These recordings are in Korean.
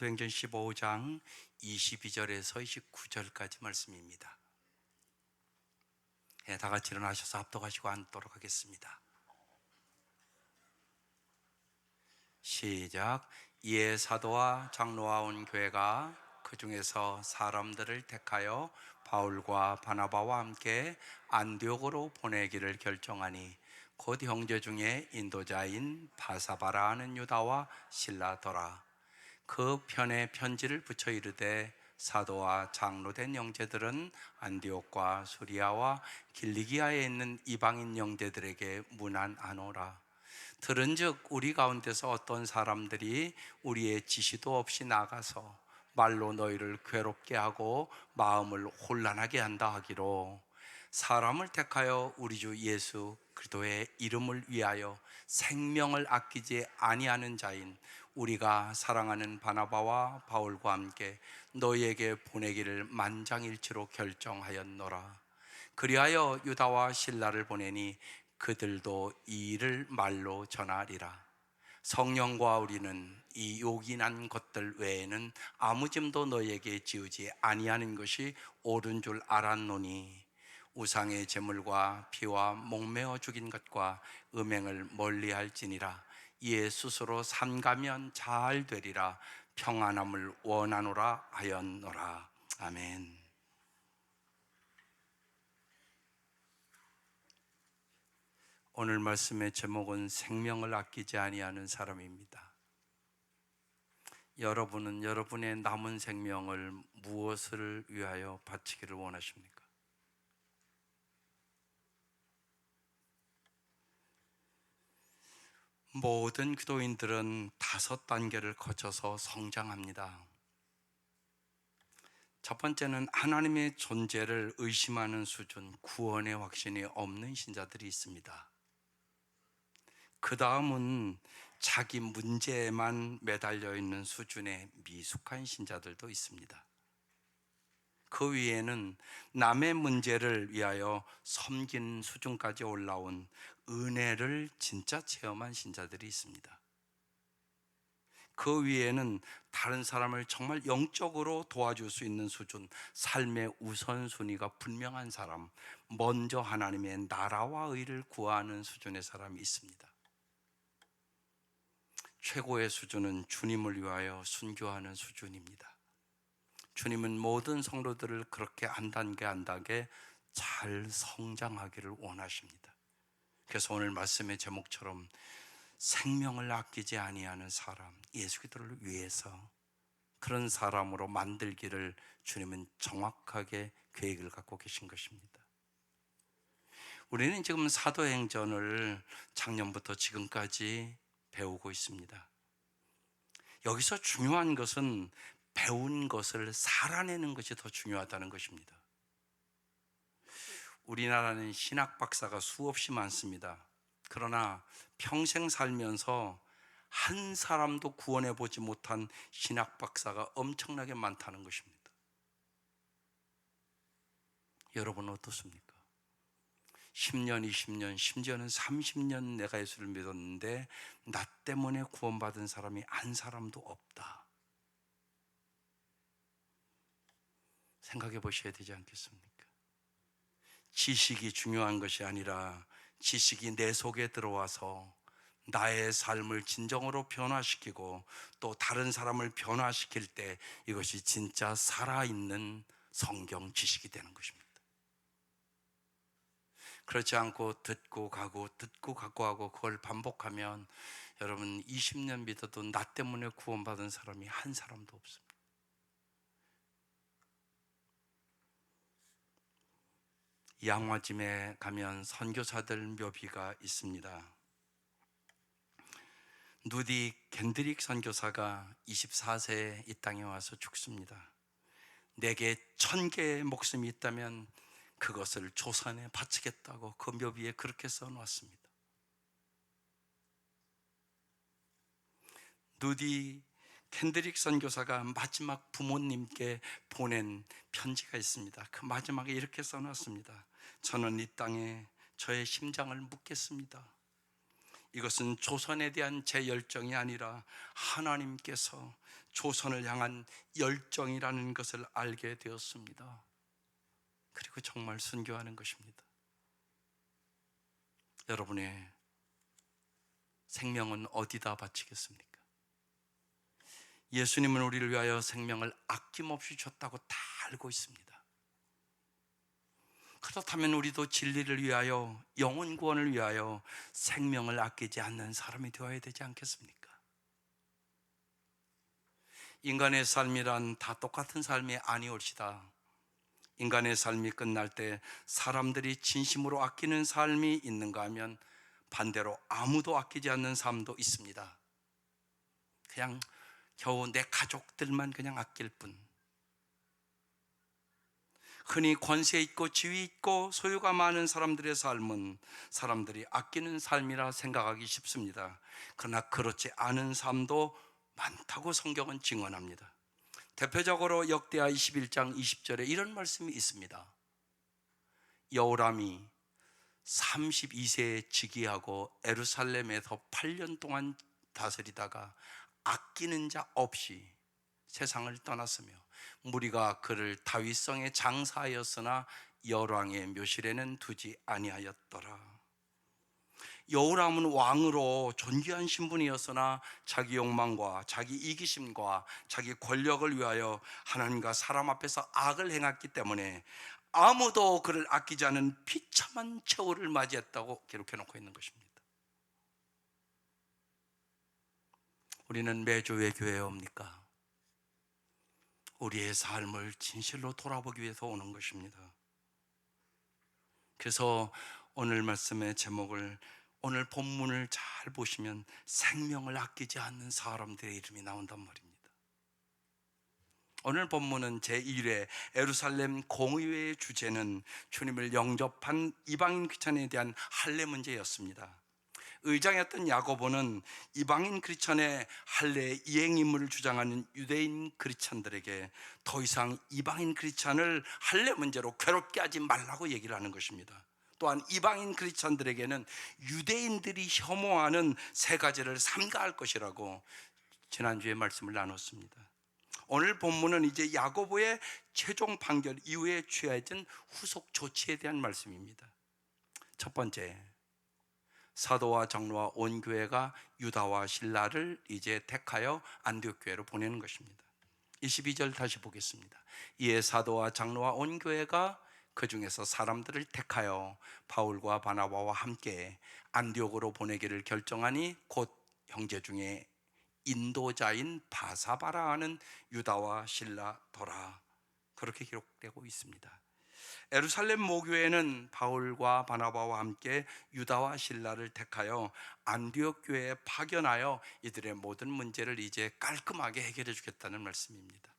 사도행전 15장 22절에서 29절까지 말씀입니다. 예, 다 같이 일어나셔서 합독하시고 앉도록 하겠습니다. 시작. 이에 사도와 장로와 온 교회가 그 중에서 사람들을 택하여 바울과 바나바와 함께 안디옥으로 보내기를 결정하니 곧 형제 중에 인도자인 바사바라 하는 유다와 실라더라. 그 편에 편지를 붙여 이르되 사도와 장로된 형제들은 안디옥과 수리아와 길리기아에 있는 이방인 형제들에게 문안하노라. 들은즉 우리 가운데서 어떤 사람들이 우리의 지시도 없이 나가서 말로 너희를 괴롭게 하고 마음을 혼란하게 한다 하기로 사람을 택하여 우리 주 예수 그리스도의 이름을 위하여 생명을 아끼지 아니하는 자인 우리가 사랑하는 바나바와 바울과 함께 너희에게 보내기를 만장일치로 결정하였노라. 그리하여 유다와 신라를 보내니 그들도 이 일을 말로 전하리라. 성령과 우리는 이 요긴한 것들 외에는 아무 짐도 너희에게 지우지 아니하는 것이 옳은 줄 알았노니 우상의 제물과 피와 목매어 죽인 것과 음행을 멀리할지니라 이에 스스로 삼가면 잘 되리라 평안함을 원하노라 하였노라 아멘. 오늘 말씀의 제목은 생명을 아끼지 아니하는 사람입니다. 여러분은 여러분의 남은 생명을 무엇을 위하여 바치기를 원하십니까? 모든 기도인들은 다섯 단계를 거쳐서 성장합니다. 첫 번째는 하나님의 존재를 의심하는 수준, 구원의 확신이 없는 신자들이 있습니다. 그 다음은 자기 문제에만 매달려 있는 수준의 미숙한 신자들도 있습니다. 그 위에는 남의 문제를 위하여 섬긴 수준까지 올라온 은혜를 진짜 체험한 신자들이 있습니다. 그 위에는 다른 사람을 정말 영적으로 도와줄 수 있는 수준, 삶의 우선순위가 분명한 사람, 먼저 하나님의 나라와 의를 구하는 수준의 사람이 있습니다. 최고의 수준은 주님을 위하여 순교하는 수준입니다. 주님은 모든 성도들을 그렇게 한 단계 한 단계 잘 성장하기를 원하십니다. 그래서 오늘 말씀의 제목처럼 생명을 아끼지 아니하는 사람, 예수 그리스도를 위해서 그런 사람으로 만들기를 주님은 정확하게 계획을 갖고 계신 것입니다. 우리는 지금 사도행전을 작년부터 지금까지 배우고 있습니다. 여기서 중요한 것은 배운 것을 살아내는 것이 더 중요하다는 것입니다. 우리나라는 신학 박사가 수없이 많습니다. 그러나 평생 살면서 한 사람도 구원해 보지 못한 신학 박사가 엄청나게 많다는 것입니다. 여러분 어떻습니까? 10년, 20년, 심지어는 30년 내가 예수를 믿었는데 나 때문에 구원받은 사람이 한 사람도 없다. 생각해 보셔야 되지 않겠습니까? 지식이 중요한 것이 아니라 지식이 내 속에 들어와서 나의 삶을 진정으로 변화시키고 또 다른 사람을 변화시킬 때 이것이 진짜 살아있는 성경 지식이 되는 것입니다. 그렇지 않고 듣고 가고 듣고 갖고 하고 그걸 반복하면 여러분 20년 믿어도 나 때문에 구원받은 사람이 한 사람도 없습니다. 양화짐에 가면 선교사들 묘비가 있습니다. 누디 겐드릭 선교사가 24세에 이 땅에 와서 죽습니다. 내게 천 개의 목숨이 있다면 그것을 조선에 바치겠다고 그 묘비에 그렇게 써놓았습니다. 누디 캔드릭 선교사가 마지막 부모님께 보낸 편지가 있습니다. 그 마지막에 이렇게 써놨습니다. 저는 이 땅에 저의 심장을 묻겠습니다. 이것은 조선에 대한 제 열정이 아니라 하나님께서 조선을 향한 열정이라는 것을 알게 되었습니다. 그리고 정말 순교하는 것입니다. 여러분의 생명은 어디다 바치겠습니까? 예수님은 우리를 위하여 생명을 아낌없이 줬다고 다 알고 있습니다. 그렇다면 우리도 진리를 위하여 영혼 구원을 위하여 생명을 아끼지 않는 사람이 되어야 되지 않겠습니까? 인간의 삶이란 다 똑같은 삶이 아니올시다. 인간의 삶이 끝날 때 사람들이 진심으로 아끼는 삶이 있는가 하면 반대로 아무도 아끼지 않는 삶도 있습니다. 그냥 겨우 내 가족들만 그냥 아낄 뿐. 흔히 권세 있고 지위 있고 소유가 많은 사람들의 삶은 사람들이 아끼는 삶이라 생각하기 쉽습니다. 그러나 그렇지 않은 삶도 많다고 성경은 증언합니다. 대표적으로 역대하 21장 20절에 이런 말씀이 있습니다. 여호람이 32세에 즉위하고 에루살렘에서 8년 동안 다스리다가 아끼는 자 없이 세상을 떠났으며 무리가 그를 다윗성에 장사하였으나 열왕의 묘실에는 두지 아니하였더라. 여호람은 왕으로 존귀한 신분이었으나 자기 욕망과 자기 이기심과 자기 권력을 위하여 하나님과 사람 앞에서 악을 행했기 때문에 아무도 그를 아끼지 않은 비참한 최후를 맞이했다고 기록해 놓고 있는 것입니다. 우리는 매주 왜 교회에 옵니까? 우리의 삶을 진실로 돌아보기 위해서 오는 것입니다. 그래서 오늘 말씀의 제목을 오늘 본문을 잘 보시면 생명을 아끼지 않는 사람들의 이름이 나온단 말입니다. 오늘 본문은 제1회 에루살렘 공의회의 주제는 주님을 영접한 이방인 크리스천에 대한 할례 문제였습니다. 의장이었던 야고보는 이방인 크리스천의 할례 이행 임무를 주장하는 유대인 크리스천들에게 더 이상 이방인 크리스천을 할례 문제로 괴롭게 하지 말라고 얘기를 하는 것입니다. 또한 이방인 크리스천들에게는 유대인들이 혐오하는 세 가지를 삼가할 것이라고 지난주에 말씀을 나눴습니다. 오늘 본문은 이제 야고보의 최종 판결 이후에 취해진 후속 조치에 대한 말씀입니다. 첫 번째, 사도와 장로와 온 교회가 유다와 신라를 이제 택하여 안디옥 교회로 보내는 것입니다. 22절 다시 보겠습니다. 이에 사도와 장로와 온 교회가 그 중에서 사람들을 택하여 바울과 바나바와 함께 안디옥으로 보내기를 결정하니 곧 형제 중에 인도자인 바사바라 하는 유다와 신라 더라 그렇게 기록되고 있습니다. 에루살렘 모교회는 바울과 바나바와 함께 유다와 신라를 택하여 안디옥 교회에 파견하여 이들의 모든 문제를 이제 깔끔하게 해결해 주겠다는 말씀입니다.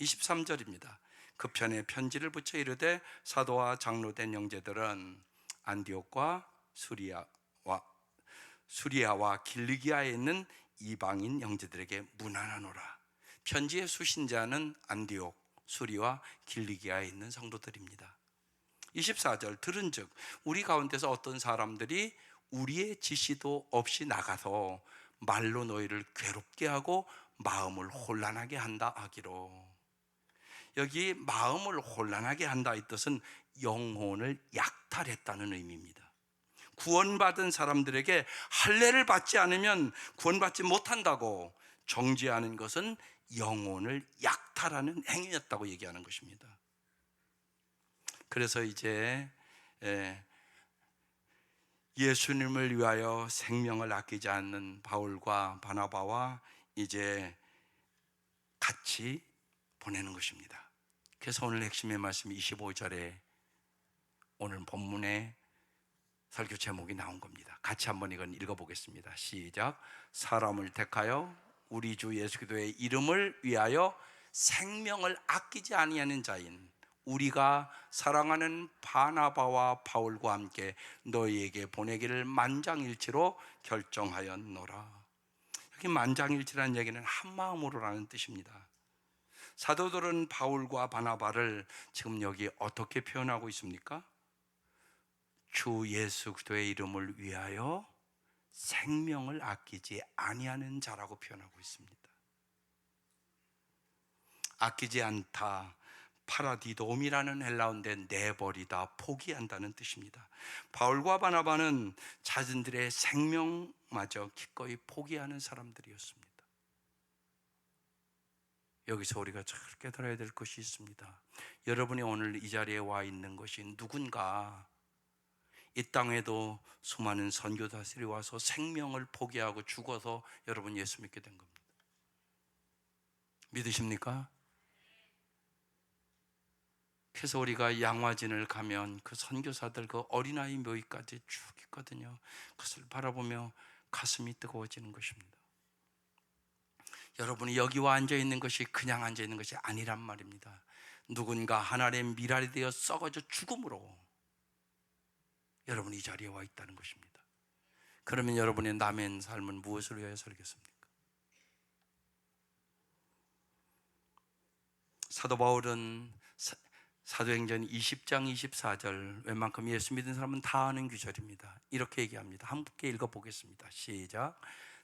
23절입니다. 그 편에 편지를 붙여 이르되 사도와 장로된 형제들은 안디옥과 수리아와 수리아와 길리기아에 있는 이방인 형제들에게 문안하노라. 편지의 수신자는 안디옥, 수리와 길리기아에 있는 성도들입니다. 24절 들은즉 우리 가운데서 어떤 사람들이 우리의 지시도 없이 나가서 말로 너희를 괴롭게 하고 마음을 혼란하게 한다 하기로 여기 마음을 혼란하게 한다 이 뜻은 영혼을 약탈했다는 의미입니다. 구원받은 사람들에게 할례를 받지 않으면 구원받지 못한다고 정지하는 것은 영혼을 약탈하는 행위였다고 얘기하는 것입니다. 그래서 이제 예, 예수님을 위하여 생명을 아끼지 않는 바울과 바나바와 이제 같이 보내는 것입니다. 그래서 오늘 핵심의 말씀 25절에 오늘 본문에 설교 제목이 나온 겁니다. 같이 한번 이건 읽어보겠습니다. 시작. 사람을 택하여 우리 주 예수 그리스도의 이름을 위하여 생명을 아끼지 아니하는 자인 우리가 사랑하는 바나바와 바울과 함께 너희에게 보내기를 만장일치로 결정하였노라. 여기 만장일치라는 얘기는 한 마음으로라는 뜻입니다. 사도들은 바울과 바나바를 지금 여기 어떻게 표현하고 있습니까? 주 예수 그리스도의 이름을 위하여 생명을 아끼지 아니하는 자라고 표현하고 있습니다. 아끼지 않다. 파라디돔이라는 헬라어인데 내버리다, 포기한다는 뜻입니다. 바울과 바나바는 자신들의 생명마저 기꺼이 포기하는 사람들이었습니다. 여기서 우리가 잘 깨달아야 될 것이 있습니다. 여러분이 오늘 이 자리에 와 있는 것이 누군가 이 땅에도 수많은 선교사들이 와서 생명을 포기하고 죽어서 여러분 예수 믿게 된 겁니다. 믿으십니까? 그래서 우리가 양화진을 가면 그 선교사들 그 어린아이 묘기까지 쭉 있거든요. 그것을 바라보며 가슴이 뜨거워지는 것입니다. 여러분이 여기와 앉아 있는 것이 그냥 앉아 있는 것이 아니란 말입니다. 누군가 하나님의 미랄이 되어 썩어져 죽음으로 여러분이 이 자리에 와 있다는 것입니다. 그러면 여러분의 남의 삶은 무엇을 위하여 살겠습니까? 사도 바울은 사- 사도행전 20장 24절 웬만큼 예수 믿는 사람은 다 아는 구절입니다. 이렇게 얘기합니다. 함께 읽어보겠습니다. 시작.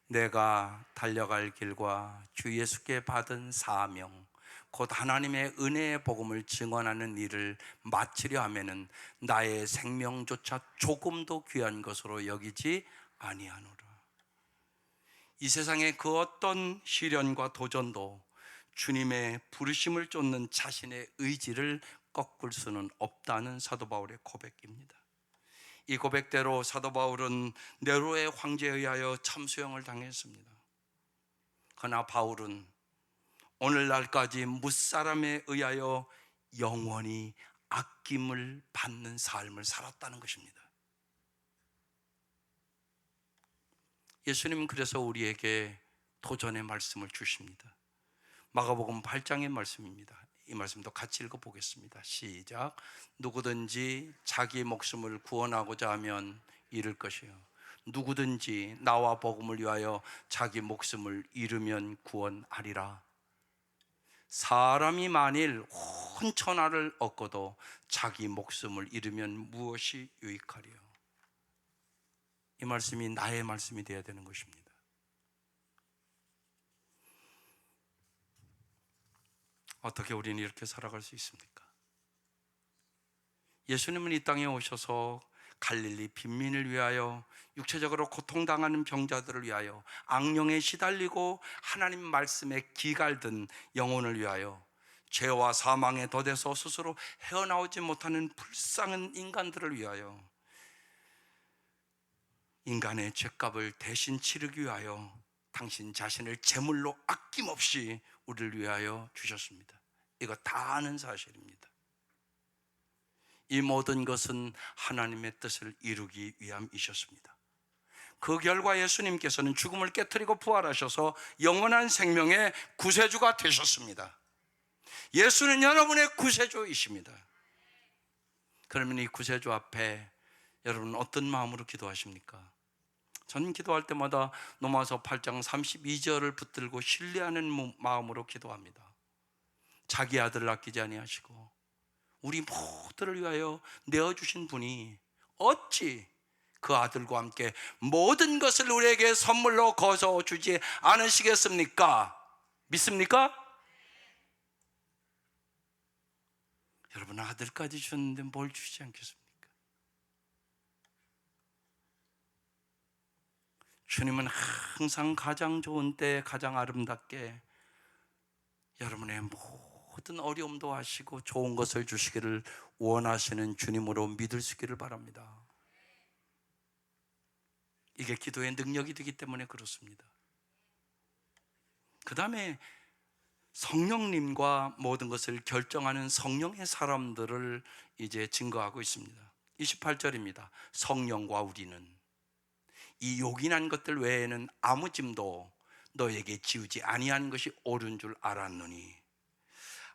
내가 달려갈 길과 주 예수께 받은 사명 곧 하나님의 은혜의 복음을 증언하는 일을 마치려 하면은 나의 생명조차 조금도 귀한 것으로 여기지 아니하노라. 이 세상의 그 어떤 시련과 도전도 주님의 부르심을 쫓는 자신의 의지를 꺾을 수는 없다는 사도 바울의 고백입니다. 이 고백대로 사도 바울은 네로의 황제에 의하여 참수형을 당했습니다. 그러나 바울은 오늘날까지 무사람에 의하여 영원히 아낌을 받는 삶을 살았다는 것입니다. 예수님은 그래서 우리에게 도전의 말씀을 주십니다. 마가복음 8장의 말씀입니다. 이 말씀도 같이 읽어 보겠습니다. 시작. 누구든지 자기 목숨을 구원하고자 하면 잃을 것이요. 누구든지 나와 복음을 위하여 자기 목숨을 잃으면 구원하리라. 사람이 만일 온 천하를 얻고도 자기 목숨을 잃으면 무엇이 유익하리요? 이 말씀이 나의 말씀이 되어야 되는 것입니다. 어떻게 우리는 이렇게 살아갈 수 있습니까? 예수님은 이 땅에 오셔서 갈릴리 빈민을 위하여 육체적으로 고통당하는 병자들을 위하여 악령에 시달리고 하나님 말씀에 기갈든 영혼을 위하여 죄와 사망에 더대서 스스로 헤어나오지 못하는 불쌍한 인간들을 위하여 인간의 죄값을 대신 치르기 위하여 당신 자신을 제물로 아낌없이 우리를 위하여 주셨습니다. 이거 다 아는 사실입니다. 이 모든 것은 하나님의 뜻을 이루기 위함이셨습니다. 그 결과 예수님께서는 죽음을 깨뜨리고 부활하셔서 영원한 생명의 구세주가 되셨습니다. 예수는 여러분의 구세주이십니다. 그러면 이 구세주 앞에 여러분 어떤 마음으로 기도하십니까? 저는 기도할 때마다 로마서 8장 32절을 붙들고 신뢰하는 마음으로 기도합니다. 자기 아들을 아끼지 아니하시고 우리 모두를 위하여 내어 주신 분이 어찌 그 아들과 함께 모든 것을 우리에게 선물로 거저 주지 않으시겠습니까? 믿습니까? 여러분 아들까지 주셨는데 뭘 주시지 않겠습니까? 주님은 항상 가장 좋은 때 가장 아름답게 여러분의 모든 어려움도 하시고 좋은 것을 주시기를 원하시는 주님으로 믿을 수 있기를 바랍니다. 이게 기도의 능력이 되기 때문에 그렇습니다. 그 다음에 성령님과 모든 것을 결정하는 성령의 사람들을 이제 증거하고 있습니다. 28절입니다. 성령과 우리는 이 요긴한 것들 외에는 아무 짐도 너에게 지우지 아니한 것이 옳은 줄 알았노니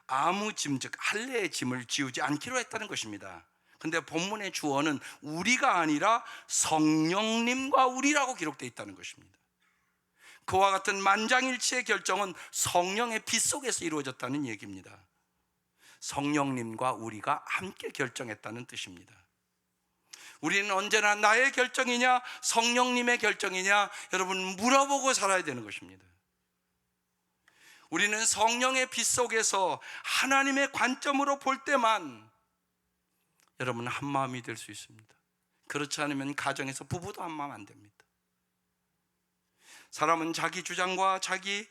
아무 짐 즉 할례의 짐을 지우지 않기로 했다는 것입니다. 근데 본문의 주어는 우리가 아니라 성령님과 우리라고 기록되어 있다는 것입니다. 그와 같은 만장일치의 결정은 성령의 빛 속에서 이루어졌다는 얘기입니다. 성령님과 우리가 함께 결정했다는 뜻입니다. 우리는 언제나 나의 결정이냐 성령님의 결정이냐 여러분 물어보고 살아야 되는 것입니다. 우리는 성령의 빛 속에서 하나님의 관점으로 볼 때만 여러분 한 마음이 될 수 있습니다. 그렇지 않으면 가정에서 부부도 한 마음 안 됩니다. 사람은 자기 주장과 자기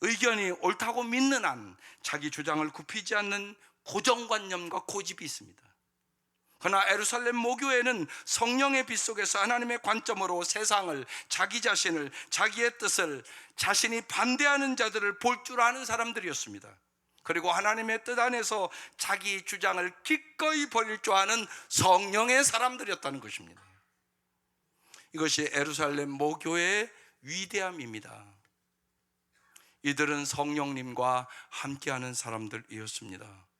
의견이 옳다고 믿는 한 자기 주장을 굽히지 않는 고정관념과 고집이 있습니다. 그러나 에루살렘 모교회는 성령의 빛 속에서 하나님의 관점으로 세상을 자기 자신을 자기의 뜻을 자신이 반대하는 자들을 볼 줄 아는 사람들이었습니다. 그리고 하나님의 뜻 안에서 자기 주장을 기꺼이 버릴 줄 아는 성령의 사람들이었다는 것입니다. 이것이 에루살렘 모교회의 위대함입니다. 이들은 성령님과 함께하는 사람들이었습니다.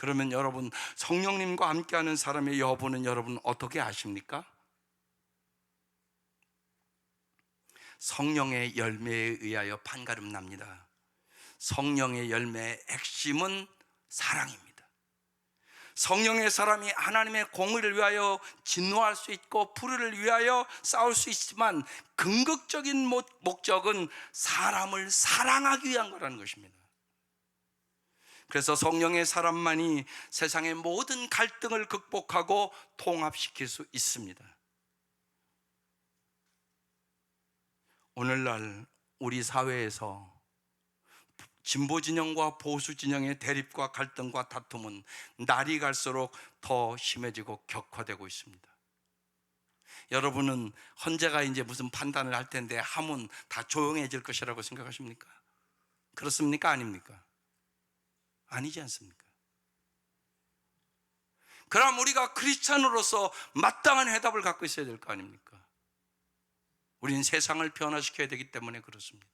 그러면 여러분 성령님과 함께하는 사람의 여부는 여러분 어떻게 아십니까? 성령의 열매에 의하여 판가름 납니다. 성령의 열매의 핵심은 사랑입니다. 성령의 사람이 하나님의 공의를 위하여 진노할 수 있고 불의를 위하여 싸울 수 있지만 근극적인 목- 목적은 사람을 사랑하기 위한 거라는 것입니다. 그래서 성령의 사람만이 세상의 모든 갈등을 극복하고 통합시킬 수 있습니다. 오늘날 우리 사회에서 진보 진영과 보수 진영의 대립과 갈등과 다툼은 날이 갈수록 더 심해지고 격화되고 있습니다. 여러분은 헌재가 이제 무슨 판단을 할 텐데 하면 다 조용해질 것이라고 생각하십니까? 그렇습니까? 아닙니까? 아니지 않습니까? 그럼 우리가 크리스찬으로서 마땅한 해답을 갖고 있어야 될 거 아닙니까? 우리는 세상을 변화시켜야 되기 때문에 그렇습니다.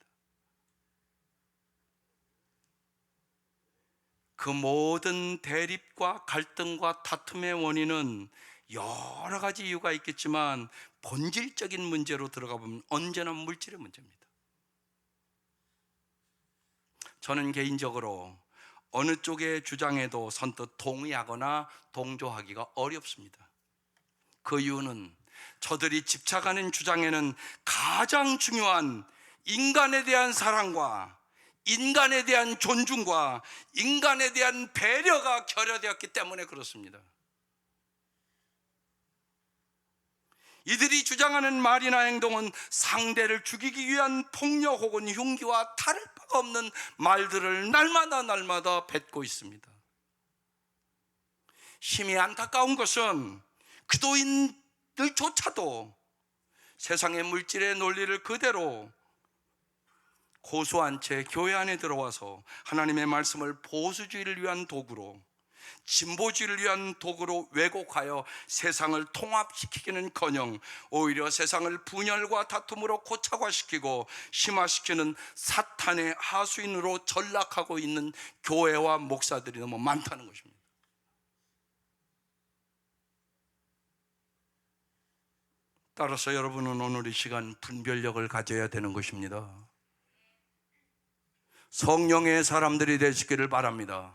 그 모든 대립과 갈등과 다툼의 원인은 여러 가지 이유가 있겠지만 본질적인 문제로 들어가 보면 언제나 물질의 문제입니다. 저는 개인적으로 어느 쪽의 주장에도 선뜻 동의하거나 동조하기가 어렵습니다. 그 이유는 저들이 집착하는 주장에는 가장 중요한 인간에 대한 사랑과 인간에 대한 존중과 인간에 대한 배려가 결여되었기 때문에 그렇습니다. 이들이 주장하는 말이나 행동은 상대를 죽이기 위한 폭력 혹은 흉기와 다를 바가 없는 말들을 날마다 날마다 뱉고 있습니다. 힘이 안타까운 것은 그도인들조차도 세상의 물질의 논리를 그대로 고수한 채 교회 안에 들어와서 하나님의 말씀을 보수주의를 위한 도구로 진보주의를 위한 도구로 왜곡하여 세상을 통합시키기는커녕 오히려 세상을 분열과 다툼으로 고착화시키고 심화시키는 사탄의 하수인으로 전락하고 있는 교회와 목사들이 너무 많다는 것입니다. 따라서 여러분은 오늘 이 시간 분별력을 가져야 되는 것입니다. 성령의 사람들이 되시기를 바랍니다.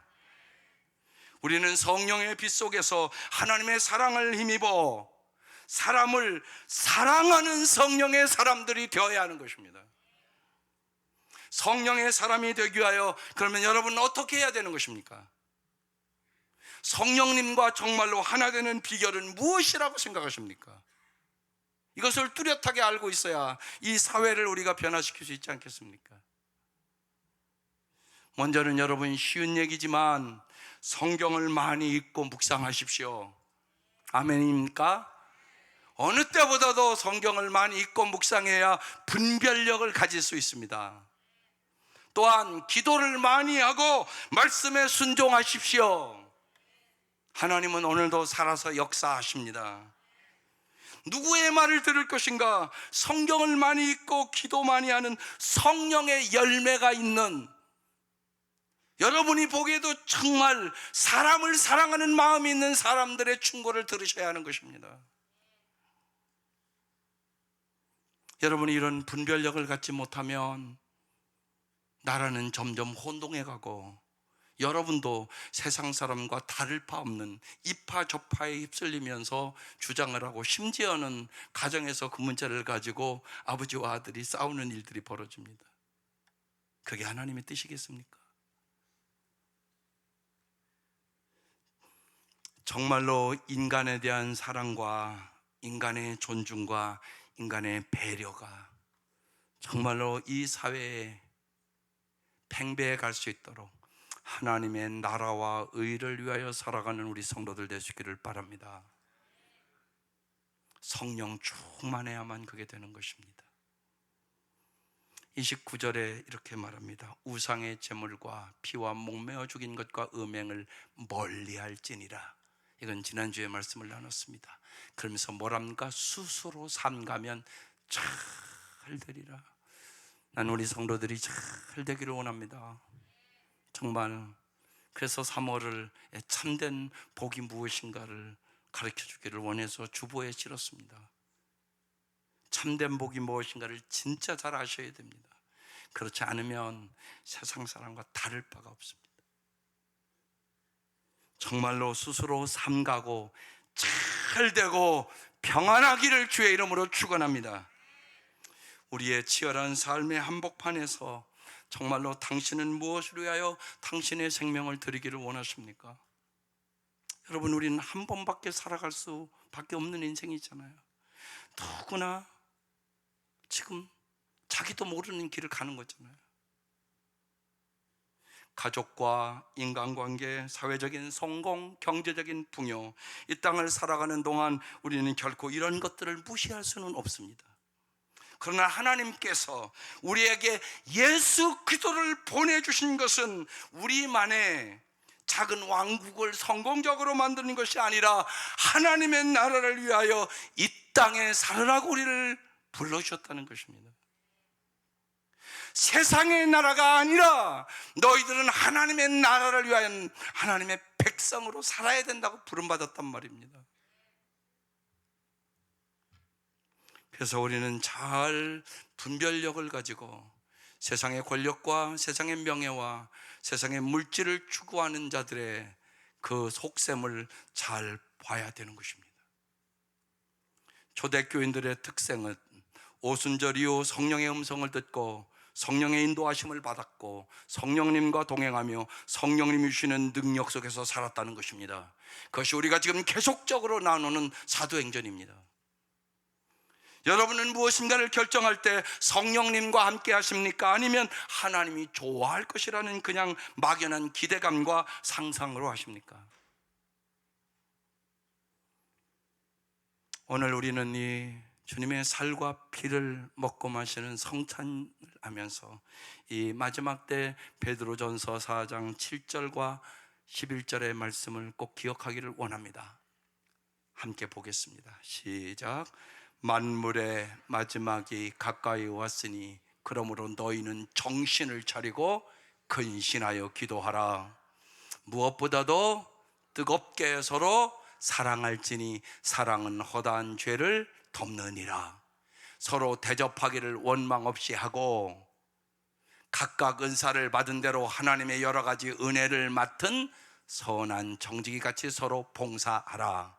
우리는 성령의 빛 속에서 하나님의 사랑을 힘입어 사람을 사랑하는 성령의 사람들이 되어야 하는 것입니다. 성령의 사람이 되기 위하여 그러면 여러분은 어떻게 해야 되는 것입니까? 성령님과 정말로 하나 되는 비결은 무엇이라고 생각하십니까? 이것을 뚜렷하게 알고 있어야 이 사회를 우리가 변화시킬 수 있지 않겠습니까? 먼저는 여러분 쉬운 얘기지만 성경을 많이 읽고 묵상하십시오. 아멘입니까? 어느 때보다도 성경을 많이 읽고 묵상해야 분별력을 가질 수 있습니다. 또한 기도를 많이 하고 말씀에 순종하십시오. 하나님은 오늘도 살아서 역사하십니다. 누구의 말을 들을 것인가? 성경을 많이 읽고 기도 많이 하는 성령의 열매가 있는 여러분이 보기에도 정말 사람을 사랑하는 마음이 있는 사람들의 충고를 들으셔야 하는 것입니다. 여러분이 이런 분별력을 갖지 못하면 나라는 점점 혼동해 가고 여러분도 세상 사람과 다를 바 없는 이파 저파에 휩쓸리면서 주장을 하고 심지어는 가정에서 그 문제를 가지고 아버지와 아들이 싸우는 일들이 벌어집니다. 그게 하나님의 뜻이겠습니까? 정말로 인간에 대한 사랑과 인간의 존중과 인간의 배려가 정말로 이 사회에 팽배해 갈 수 있도록 하나님의 나라와 의를 위하여 살아가는 우리 성도들 되시기를 바랍니다. 성령 충만해야만 그게 되는 것입니다. 29절에 이렇게 말합니다. 우상의 제물과 피와 목매어 죽인 것과 음행을 멀리 할지니라. 이건 지난주에 말씀을 나눴습니다. 그러면서 뭐랍니까? 스스로 삼가면 잘 되리라. 난 우리 성도들이 잘 되기를 원합니다. 정말 그래서 3월을 참된 복이 무엇인가를 가르쳐 주기를 원해서 주보에 실었습니다. 참된 복이 무엇인가를 진짜 잘 아셔야 됩니다. 그렇지 않으면 세상 사람과 다를 바가 없습니다. 정말로 스스로 삼가고 잘 되고 평안하기를 주의 이름으로 축원합니다. 우리의 치열한 삶의 한복판에서 정말로 당신은 무엇을 위하여 당신의 생명을 드리기를 원하십니까? 여러분 우리는 한 번밖에 살아갈 수밖에 없는 인생이잖아요. 누구나 지금 자기도 모르는 길을 가는 거잖아요. 가족과 인간관계, 사회적인 성공, 경제적인 풍요, 이 땅을 살아가는 동안 우리는 결코 이런 것들을 무시할 수는 없습니다. 그러나 하나님께서 우리에게 예수 그리스도를 보내주신 것은 우리만의 작은 왕국을 성공적으로 만드는 것이 아니라 하나님의 나라를 위하여 이 땅에 살으라고 우리를 불러주셨다는 것입니다. 세상의 나라가 아니라 너희들은 하나님의 나라를 위하여 하나님의 백성으로 살아야 된다고 부름받았단 말입니다. 그래서 우리는 잘 분별력을 가지고 세상의 권력과 세상의 명예와 세상의 물질을 추구하는 자들의 그 속셈을 잘 봐야 되는 것입니다. 초대교인들의 특성은 오순절 이후 성령의 음성을 듣고 성령의 인도하심을 받았고 성령님과 동행하며 성령님이 주시는 능력 속에서 살았다는 것입니다. 그것이 우리가 지금 계속적으로 나누는 사도행전입니다. 여러분은 무엇인가를 결정할 때 성령님과 함께 하십니까? 아니면 하나님이 좋아할 것이라는 그냥 막연한 기대감과 상상으로 하십니까? 오늘 우리는 이 주님의 살과 피를 먹고 마시는 성찬을 하면서 이 마지막 때 베드로전서 4장 7절과 11절의 말씀을 꼭 기억하기를 원합니다. 함께 보겠습니다. 시작. 만물의 마지막이 가까이 왔으니 그러므로 너희는 정신을 차리고 근신하여 기도하라. 무엇보다도 뜨겁게 서로 사랑할지니 사랑은 허다한 죄를 덮느니라. 서로 대접하기를 원망 없이 하고 각각 은사를 받은 대로 하나님의 여러 가지 은혜를 맡은 선한 정직이 같이 서로 봉사하라.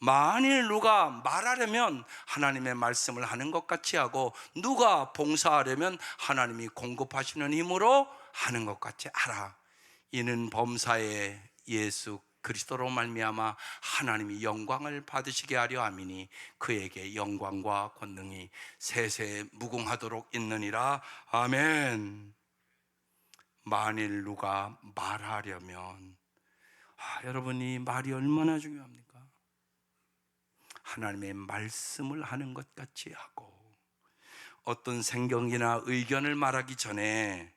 만일 누가 말하려면 하나님의 말씀을 하는 것 같이 하고 누가 봉사하려면 하나님이 공급하시는 힘으로 하는 것 같이 하라. 이는 범사에 예수 그리스도로 말미암아 하나님이 영광을 받으시게 하려 함이니 그에게 영광과 권능이 세세 무궁하도록 있느니라 아멘. 만일 누가 말하려면 아, 여러분이 말이 얼마나 중요합니까? 하나님의 말씀을 하는 것 같이 하고 어떤 생각이나 의견을 말하기 전에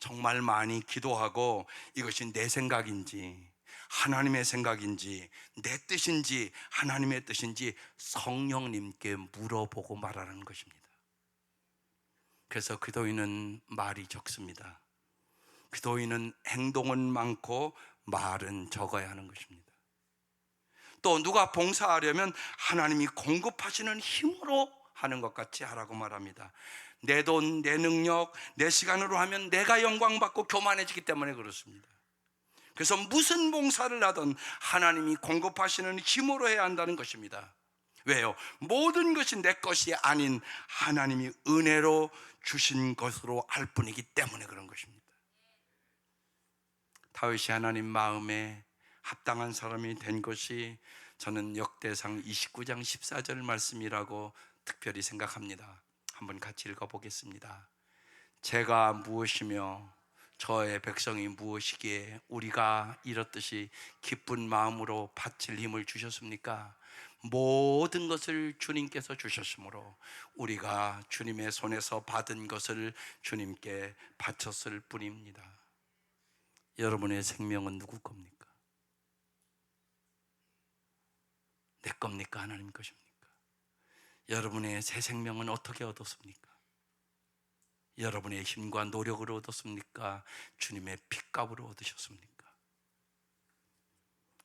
정말 많이 기도하고 이것이 내 생각인지 하나님의 생각인지 내 뜻인지 하나님의 뜻인지 성령님께 물어보고 말하는 것입니다. 그래서 기도인은 말이 적습니다. 기도인은 행동은 많고 말은 적어야 하는 것입니다. 또 누가 봉사하려면 하나님이 공급하시는 힘으로 하는 것 같이 하라고 말합니다. 내 돈, 내 능력, 내 시간으로 하면 내가 영광받고 교만해지기 때문에 그렇습니다. 그래서 무슨 봉사를 하든 하나님이 공급하시는 힘으로 해야 한다는 것입니다. 왜요? 모든 것이 내 것이 아닌 하나님이 은혜로 주신 것으로 알 뿐이기 때문에 그런 것입니다. 다윗이 하나님 마음에 합당한 사람이 된 것이 저는 역대상 29장 14절 말씀이라고 특별히 생각합니다. 한번 같이 읽어 보겠습니다. 제가 무엇이며 저의 백성이 무엇이기에 우리가 이렇듯이 기쁜 마음으로 바칠 힘을 주셨습니까? 모든 것을 주님께서 주셨으므로 우리가 주님의 손에서 받은 것을 주님께 바쳤을 뿐입니다. 여러분의 생명은 누구 겁니까? 내 겁니까? 하나님 것입니까? 여러분의 새 생명은 어떻게 얻었습니까? 여러분의 힘과 노력으로 얻었습니까? 주님의 핏값으로 얻으셨습니까?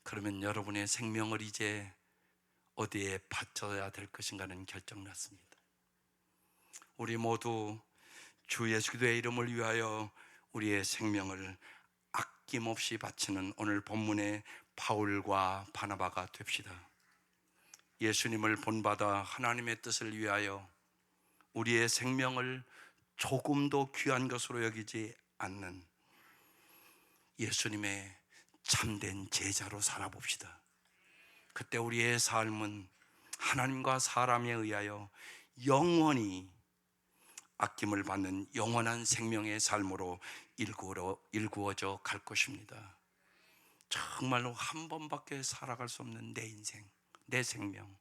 그러면 여러분의 생명을 이제 어디에 바쳐야 될 것인가는 결정났습니다. 우리 모두 주 예수 그리스도의 이름을 위하여 우리의 생명을 아낌없이 바치는 오늘 본문의 바울과 바나바가 됩시다. 예수님을 본받아 하나님의 뜻을 위하여 우리의 생명을 조금도 귀한 것으로 여기지 않는 예수님의 참된 제자로 살아봅시다. 그때 우리의 삶은 하나님과 사람에 의하여 영원히 아낌을 받는 영원한 생명의 삶으로 일구어, 일구어져 갈 것입니다. 정말로 한 번밖에 살아갈 수 없는 내 인생, 내 생명.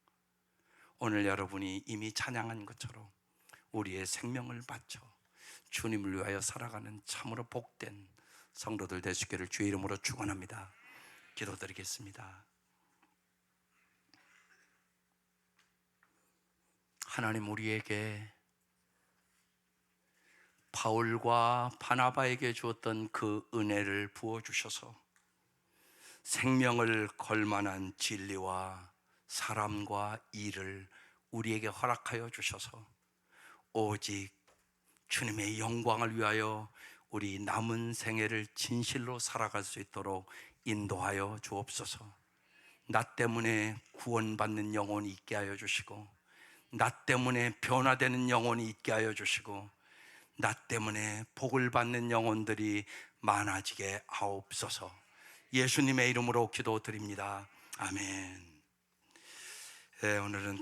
오늘 여러분이 이미 찬양한 것처럼 우리의 생명을 바쳐 주님을 위하여 살아가는 참으로 복된 성도들 되시기를 주의 이름으로 축원합니다. 기도드리겠습니다. 하나님 우리에게 바울과 바나바에게 주었던 그 은혜를 부어 주셔서 생명을 걸만한 진리와 사람과 일을 우리에게 허락하여 주셔서 오직 주님의 영광을 위하여 우리 남은 생애를 진실로 살아갈 수 있도록 인도하여 주옵소서. 나 때문에 구원받는 영혼이 있게 하여 주시고, 나 때문에 변화되는 영혼이 있게 하여 주시고, 나 때문에 복을 받는 영혼들이 많아지게 하옵소서. 예수님의 이름으로 기도드립니다. 아멘. 예, 오늘은